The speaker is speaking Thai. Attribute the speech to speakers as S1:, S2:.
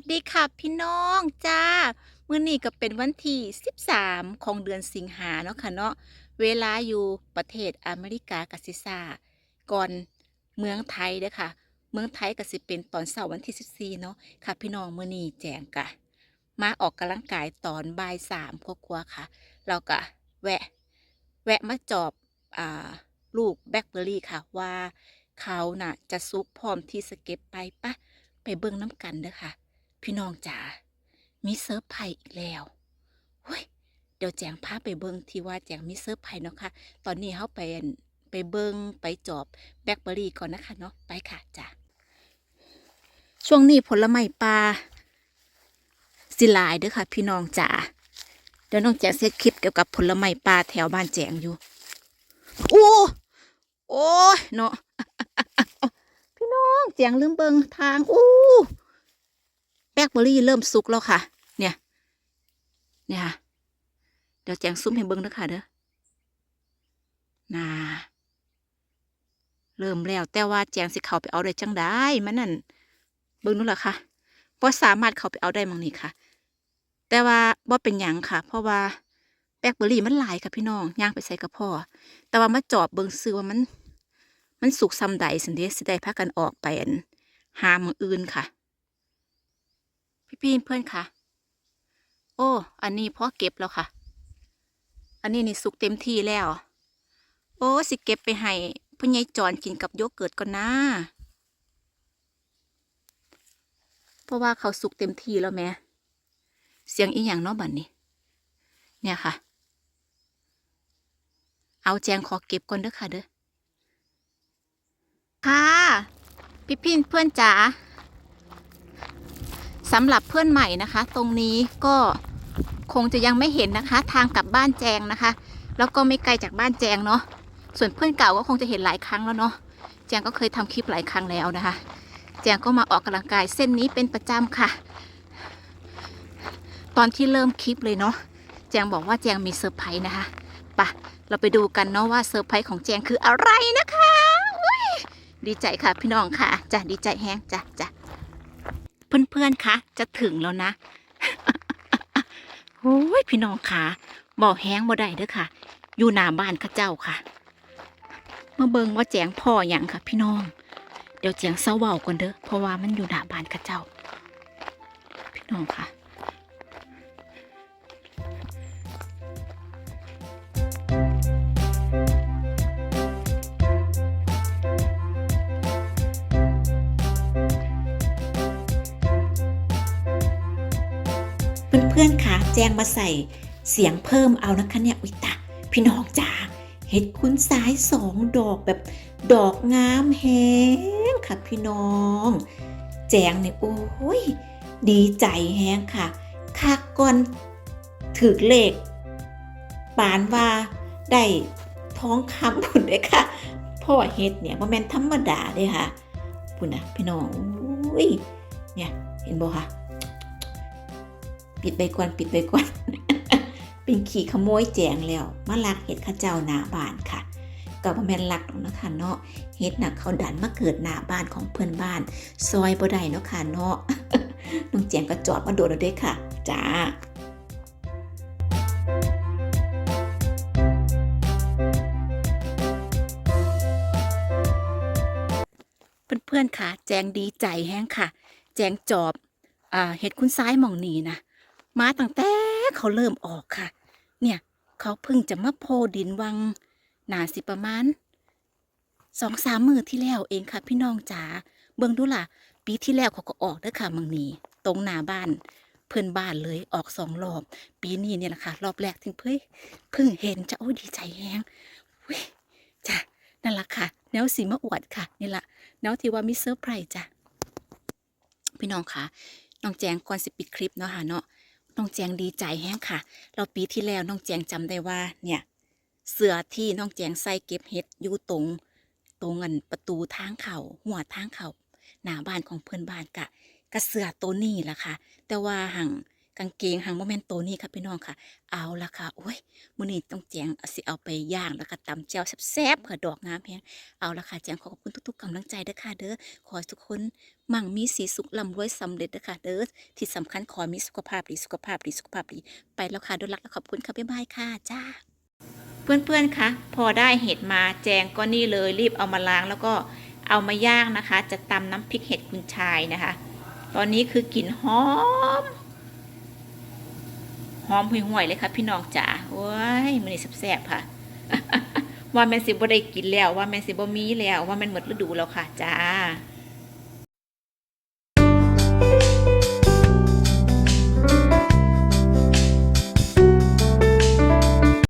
S1: สดีค่ะพี่น้องจ้ามื้อนี้ก็เป็นวันที่ 13 ของเดือนสิงหาเนาะค่ะเนาะเวลาอยู่ประเทศอเมริกากสิซาก่อนเมืองไทยเด้อค่ะ เมืองไทยก็สิเป็นตอนเสาร์วันที่ 14 เนาะค่ะ พี่น้องมื้อนี้แจงกะ มาออกกำลังกายตอนบ่ายสามกว่าๆค่ะ เราก็แวะ แวะมาจอบอ่าลูกแบล็คเบอร์รี่ค่ะว่าเขาน่ะจะซุกพร้อมที่สเก็บไปปะไปเบิ่งน้ำกันเด้อค่ะ พี่น้องจ๋า มีเซิร์ฟไผ่อีกแล้วเฮ้ยเดี๋ยวแจงพาไปเบิ่งที่ว่าแจงมีเซิร์ฟไผ่เนาะค่ะ ตอนนี้เฮาไปไปเบิ่งไปจอบแบล็คเบอร์รี่ก่อนนะคะเนาะ ไปค่ะจ้ะช่วงนี้ผลไม้ปลาสิลายเด้อค่ะ พี่น้องจ๋า เดี๋ยวน้องแจงเซตคลิปเกี่ยวกับผลไม้ปลาแถวบ้านแจงอยู่ โอ้โอ้ยเนาะพี่น้องแจงลืมเบิงทาง อู้ เบอร์รี่เริ่มสุกแล้วค่ะ เนี่ย เนี่ยค่ะ เดี๋ยวแจงซุ่มให้เบิงนะคะเด้อน่าเริ่มแล้วแต่ว่าแจงสิเข้าไปเอาได้จังได้มันนั่นเบิ่งนู่นล่ะค่ะบ่สามารถเข้าไปเอาได้มังนี่ค่ะ แต่ว่าบ่เป็นหยังค่ะ เพราะว่าแบล็คเบอร์รี่มันหลายค่ะพี่น้องย่างไปใส่กระเพาะแต่ว่ามาจอบเบิงซื้อว่ามัน มันสุกซ้ำใดสินเดสิได้พากันออกไปอันหามืออื่นค่ะ พี่พี่เพื่อนค่ะ โอ้ อันนี้พอเก็บแล้วค่ะ อันนี้นี่สุกเต็มที่แล้ว โอ้ สิเก็บไปให้พ่อใหญ่จอนกินกับโยเกิร์ตก่อนนะ เพราะว่าเขาสุกเต็มที่แล้วแม่เสียงอีหยังเนาะบัดนนี้ เนี่ยค่ะ เอาแจงขอเก็บก่อนเด้อค่ะเด้อ ค่ะ พี่พี่เพื่อนจ๋า สำหรับเพื่อนใหม่นะคะ ตรงนี้ก็คงจะยังไม่เห็นนะคะ ทางกลับบ้านแจงนะคะ แล้วก็ไม่ไกลจากบ้านแจงเนาะส่วนเพื่อนเก่าก็คงจะเห็นหลายครั้งแล้วเนาะแจงก็เคยทำคลิปหลายครั้งแล้วนะคะ แจงก็มาออกกำลังกายเส้นนี้เป็นประจำค่ะ ตอนที่เริ่มคลิปเลยเนาะแจงบอกว่าแจงมีเซอร์ไพรส์นะคะปะเราไปดูกันเนาะว่าเซอร์ไพรส์ของแจงคืออะไรนะคะดีใจค่ะพี่น้องค่ะจ้ะดีใจแห้งจ้ะจ้ะ เพื่อนๆคะจะถึงแล้วนะโอ้ยพี่น้องค่ะบอแห้งบ่ได้เด้อค่ะ อยู่หน้าบ้านข้าเจ้าค่ะมาเบิงว่าแจงพ่ออย่างค่ะ พี่น้อง เดี๋ยวแจงเศร้าเบาก่อนเด้อเพราะว่ามันอยู่หน้าบ้านข้าเจ้า พี่น้องค่ะ เพื่อนๆคะแจ้งมาใส่เสียงเพิ่มเอานะคะเนี่ยอุยตะพี่น้องจ๋าเห็ดคุณสายสองดอกแบบดอกงามแฮงค่ะพี่น้อง แจงเนี่ยโอ้ยดีใจแฮงค่ะคักก่อนถือเลขปานว่าได้ท้องคำพุ่นเลยค่ะพ่อเฮ็ดเนี่ยบ่แม่นธรรมดาเลยค่ะพุ่นนะพี่น้องอุ้ยเนี่ยเห็นบ่คะ ปิดไปก่อนปิดไปก่อนเป็นขี่ขโมยแจงแล้วมาลักเห็ดข้าเจ้าหน้าบ้านค่ะกับแม่นลักหรอกนะคะเนาะเห็ดน่ะเขาดันมาเกิดหน้าบ้านของเพื่อนบ้าน ซอยบ่ได้เนาะค่ะเนาะน้องแจงก็จอดมาโดดแล้วเด้อค่ะจ้าเพื่อนๆค่ะ แจงดีใจแห้งค่ะ แจงจอบอเห็ดคุณซ้ายมองนีนะ มาตั้งแต่เขาเริ่มออกค่ะ เนี่ยเขาเพิ่งจะมาโพดินวังหนาสิประมาณสองสามมือที่แล้วเองค่ะ พี่น้องจ๋าเบิ่งดูล่ะ ปีที่แล้วเขาก็ออกเด้อค่ะมังนีตรงหน้าบ้าน เพื่อนบ้านเลยออกสองรอบ ปีนี้เนี่ยแหละค่ะ รอบแรกถึงเพิ่งเพิ่งเห็นจะโอ้ดีใจแฮงเว้ยจ้ะนั่นละค่ะ แนวสีมาอวดค่ะ นี่ละแนวที่ว่ามีเซอร์ไพร์จ้ะพี่น้องค่ะน้องแจงก่อนสิปิดคลิปเนาะค่ะเนาะ น้องแจงดีใจแฮงค่ะ เราปีที่แล้วน้องแจงจำได้ว่า เนี่ยเสือที่น้องแจงใส่เก็บเห็ดอยู่ตรงตรงเงินประตูทางเขาหัวทางเขาหน้าบ้านของเพื่อนบ้านกะกะเสือตัวนี้ล่ะค่ะ แต่ว่าหัง กางเกงหางโมเมนโตวนี้ค่ะพี่น้องค่ะ เอาละค่ะโอ้ยมื้อนี้ต้องแจงเอาสิเอาไปย่างแล้วก็ตำแจ่วแซ่บๆค่ะดอกงามแฮงเอาละค่ะแจงขอขอบคุณทุกๆกำลังใจเด้อค่ะเด้อขอทุกคนมั่งมีสีสุขร่ำรวยสำเร็จเด้อค่ะเด้อที่สำคัญขอมีสุขภาพดีสุขภาพดีสุขภาพดีไปแล้วค่ะด้วยรักและขอบคุณค่ะบ๊ายบายค่ะจ้า เพื่อนๆคะพอได้เห็ดมาแจงก็นี่เลยรีบเอามาล้างแล้วก็เอามาย่างนะคะ จะตำน้ำพริกเห็ดกุนชายนะคะ ตอนนี้คือกลิ่นหอม หอมห่วยๆเลยค่ะพี่น้องจ๋าโอ้ยมันนี่แซ่บๆค่ะว่าแมนสิบ่ได้กินแล้วว่าแมนสิบ่มีแล้วว่าแมนหมดฤดูแล้วค่ะจ้า